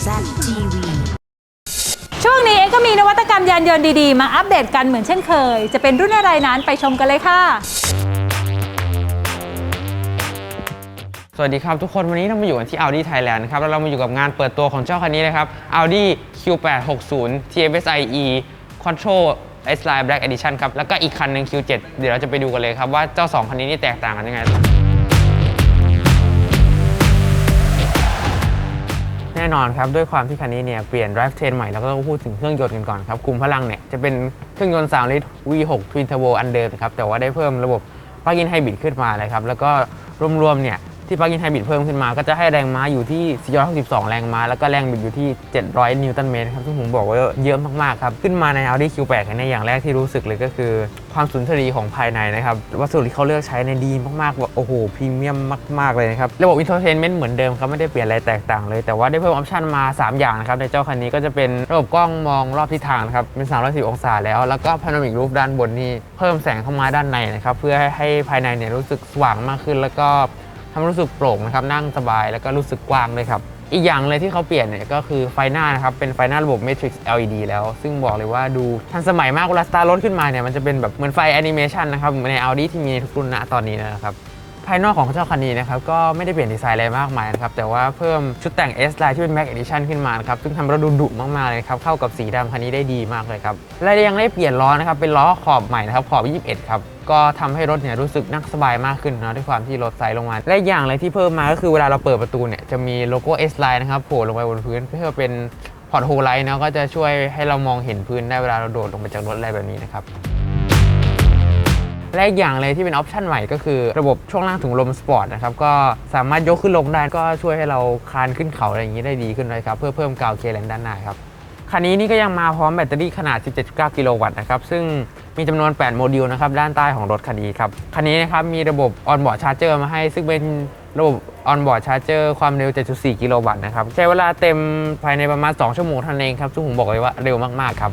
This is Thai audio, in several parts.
TV ช่วงนี้เอ็กก็มีนวัตกรรมยานยนต์ดีๆ มาอัปเดตกันเหมือนเช่นเคย จะเป็นรุ่นอะไรนั้นไปชมกันเลยค่ะ สวัสดีครับทุกคนวันนี้เรามาอยู่กันที่ Audi Thailand นะครับ แล้วเรามาอยู่กับงานเปิดตัวของเจ้าคันนี้นะครับ Audi Q860 TFSI E Quattro S-Line Black Edition ครับ แล้วก็อีกคันหนึ่ง Q7 เดี๋ยวเราจะไปดูกันเลยครับว่าเจ้า 2 คันนี้นี่แตกต่างกันยังไง แน่นอนครับ ด้วยความที่คันนี้เนี่ยเปลี่ยน drive train ใหม่แล้วก็ต้องพูดถึงเครื่องยนต์กันก่อนครับกลุ่มพลังเนี่ยจะเป็นเครื่องยนต์3ลิตร V6 Twin Turbo อันเดิมครับแต่ว่าได้เพิ่มระบบ plug-in hybrid ขึ้นมาเลยครับแล้วก็รวมๆเนี่ย ที่ plug-in hybrid เพิ่มขึ้นมา ก็จะให้แรงม้าอยู่ที่ 462 แรงม้า แล้วก็แรงบิดอยู่ที่ 700 นิวตันเมตรครับซึ่งผมบอกว่าเยอะมากๆครับ ขึ้นมาใน Audi Q8 คันนี้อย่างแรกที่รู้สึกเลยก็คือ ความสุนทรีของภายในนะครับ วัสดุที่เขาเลือกใช้ในยดีมากๆว่าโอ้โหพรีเมียมมากๆเลยนะครับ ระบบ infotainment เหมือนเดิมครับไม่ได้เปลี่ยนอะไรแตกต่างเลย แต่ว่าได้เพิ่มออปชันมา 3 อย่างนะครับในเจ้าคันนี้ก็จะเป็นระบบกล้องมองรอบทิศทางนะครับเป็น 310 องศาแล้ว แล้วก็ panoramic roof ด้านบนนี่เพิ่มแสงเข้ามาด้านในนะครับเพื่อให้ภายในเนี่ยรู้สึกสว่างมากขึ้นแล้วก็ ทำให้รู้สึกโปร่งนะครับนั่งสบายแล้วก็รู้สึกกว้างเลยครับ อีกอย่างเลยที่เขาเปลี่ยนเนี่ยก็คือไฟหน้านะครับเป็นไฟหน้าระบบ Matrix LED แล้ว ซึ่งบอกเลยว่าดูทันสมัยมากเวลาสตาร์ทรถขึ้นมาเนี่ยมันจะเป็นแบบเหมือนไฟแอนิเมชันนะครับเหมือนใน Audi ที่มีในทุกรุ่นณตอนนี้นะครับ ภายนอกของเจ้าคันนี้นะครับก็ไม่ได้เปลี่ยนดีไซน์อะไรมากมายนะครับแต่ว่าเพิ่มชุดแต่ง S Line ที่เป็น Max Edition ขึ้นมานะครับซึ่งทำราดูดุมากๆเลยครับเข้ากับสีดำคันนี้ได้ดีมากเลยครับและยังได้เปลี่ยนล้อนะครับเป็นล้อขอบใหม่นะครับขอบ 21 ครับก็ทำให้รถเนี่ยรู้สึกนั่งสบายมากขึ้นนะด้วยความที่รถไซส์ลงมา และอย่างเลยที่เพิ่มมาก็คือเวลาเราเปิดประตูเนี่ยจะมีโลโก้ S Line นะครับโผล่ลงไปบนพื้นเพื่อเป็นพอร์ตโฮไลท์นะก็จะช่วยให้เรามองเห็นพื้นได้เวลาเราโดดลงไปจากรถอะไรแบบนี้นะครับ และอีกอย่างเลยที่เป็นออปชันใหม่ก็คือระบบช่วงล่างถุงลมสปอร์ตนะครับก็สามารถยกขึ้นลงได้ก็ช่วยให้เราคานขึ้นเขาอะไรอย่างนี้ได้ดีขึ้นเลยครับเพื่อเพิ่มกาวเคเลนด้านหน้าครับคันนี้นี่ก็ยังมาพร้อมแบตเตอรี่ขนาด 17.9 กิโลวัตต์นะครับซึ่งมีจำนวน 8 โมดูลนะครับด้านใต้ของรถคันนี้ครับคันนี้นะครับมีระบบออนบอร์ดชาร์เจอร์มาให้ ซึ่งเป็นระบบออนบอร์ดชาร์เจอร์ความเร็ว 7.4 กิโลวัตต์นะครับใช้เวลาเต็มภายในประมาณ 2 ชั่วโมงเท่านั้นเองครับซึ่งผมบอกเลยว่าเร็วมาก ๆ ครับ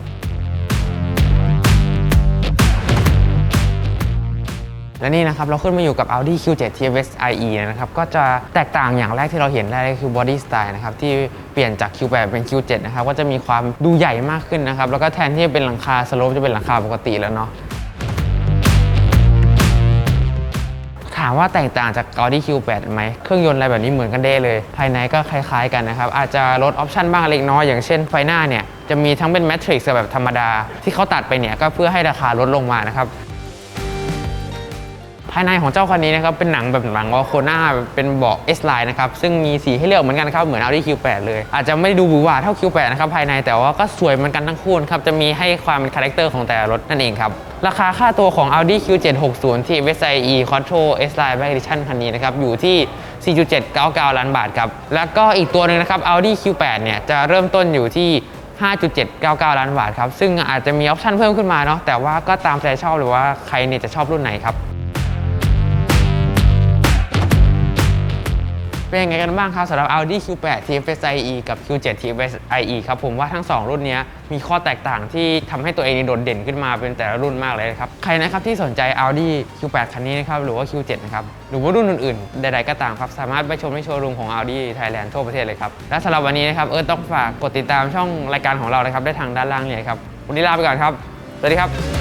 และนี่นะครับเราขึ้นมาอยู่กับ Audi Q7 TFS IE นะครับก็จะแตกต่างอย่างแรกที่เราเห็นได้ก็คือ body style นะครับที่เปลี่ยนจาก Q8 เป็น Q7 นะครับก็จะมีความดูใหญ่มากขึ้นนะครับแล้วก็แทนที่จะเป็นหลังคาสโลปจะเป็นหลังคาปกติแล้วเนาะถามว่าแตกต่างจาก Audi Q8 ไหม เครื่องยนต์อะไรแบบนี้เหมือนกันเด้เลย ภายในก็คล้ายๆกันนะครับ อาจจะลดออปชันบ้างเล็กน้อย อย่างเช่นไฟหน้าเนี่ย จะมีทั้งเป็น Matrix แบบธรรมดา ที่เขาตัดไปเนี่ย ก็เพื่อให้ราคาลดลงมานะครับายในของเจ้าคันนี้นะครับเป็นหนังแบบหนังวอลโคน่าเป็นเบาะ S line นะครับซึ่งมีสีให้เลือกเหมือนกันครับเหมือน Audi Q8 เลย อาจจะไม่ด้ดูวาเท่า Q8 นะครับภายในแต่ว่าก็สวยเหมือนกันทั้งคู่ครับจะมีให้ความเป็นคาแรคเตอร์ของแต่ละรถนั่นเองครับราคาค่าตัวของ Audi Q760 ที่ v s i e Quattro S line Black Edition คันนี้นะครับอยู่ที่ 4.799 ล้านบาทครับแล้วก็อีกตัวหนึ่งนะครับ Audi Q8 เนี่ยจะเริ่มต้นอยู่ที่5.799 ล้านบาทครับ ซึ่งอาจจะมีออปชันเพิ่มขึ้นมาเนาะ แต่ว่าก็ตามใจชอบหรือว่าใครเนี่ยจะชอบรุ่นไหนครับ เป็นยังไงกันบ้างครับสำหรับ Audi Q8 TFSIe กับ Q7 TFSIe ครับผมว่าทั้ง 2 รุ่นนี้มีข้อแตกต่างที่ทำให้ตัวเองนี่โดดเด่นขึ้นมาเป็นแต่ละรุ่นมากเลยนะครับ ใครนะครับที่สนใจ Audi Q8 คันนี้นะครับหรือว่า Q7 นะครับหรือว่ารุ่นอื่นๆ ใดๆก็ตามครับ สามารถไปชมที่โชว์รูมของ Audi Thailand ทั่วประเทศเลยครับ และสำหรับวันนี้นะครับเออต้องฝากกดติดตามช่องรายการของเรานะครับได้ทางด้านล่างเลยครับวันนี้ลาไปก่อนครับสวัสดีครับ